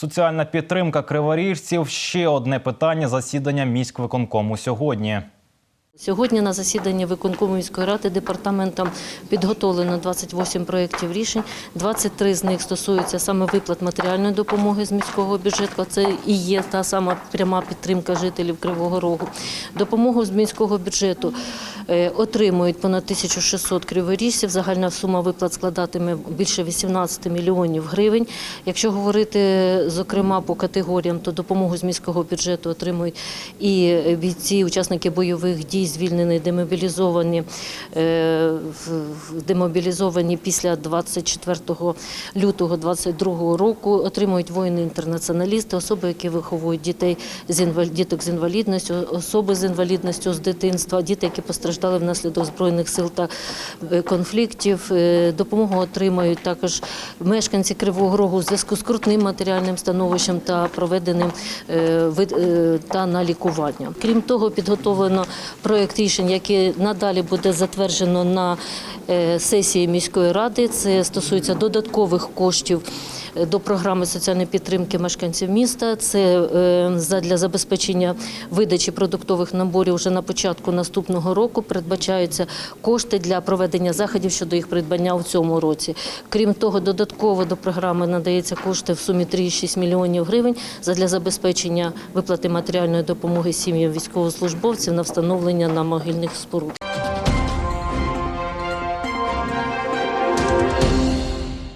Соціальна підтримка криворіжців ще одне питання засідання міськвиконкому сьогодні. Сьогодні на засіданні виконкому міської ради департаментом підготовлено 28 проєктів рішень. 23 з них стосуються саме виплат матеріальної допомоги з міського бюджету. Це і є та сама пряма підтримка жителів Кривого Рогу. Допомогу з міського бюджету отримують понад 1600 криворіжців. Загальна сума виплат складатиме більше 18 мільйонів гривень. Якщо говорити зокрема по категоріям, то допомогу з міського бюджету отримують і бійці, учасники бойових дій, звільнені, демобілізовані, е, демобілізовані після 24 лютого 2022 року, отримують воїни-інтернаціоналісти, особи, які виховують дітей з інваль- діток з інвалідністю, особи з інвалідністю з дитинства, діти, які постраждали внаслідок збройних сил та е, конфліктів. Е, Допомогу отримають також мешканці Кривого Рогу у зв'язку з крутним матеріальним становищем та проведеним е, та на лікування. Крім того, підготовлено проєкт рішень, який надалі буде затверджено на сесії міської ради. Це стосується додаткових коштів до програми соціальної підтримки мешканців міста. Це задля забезпечення видачі продуктових наборів вже на початку наступного року. Передбачаються кошти для проведення заходів щодо їх придбання у цьому році. Крім того, додатково до програми надається кошти в сумі 3,6 мільйонів гривень задля забезпечення виплати матеріальної допомоги сім'ям військовослужбовців на встановлення на могильних споруд.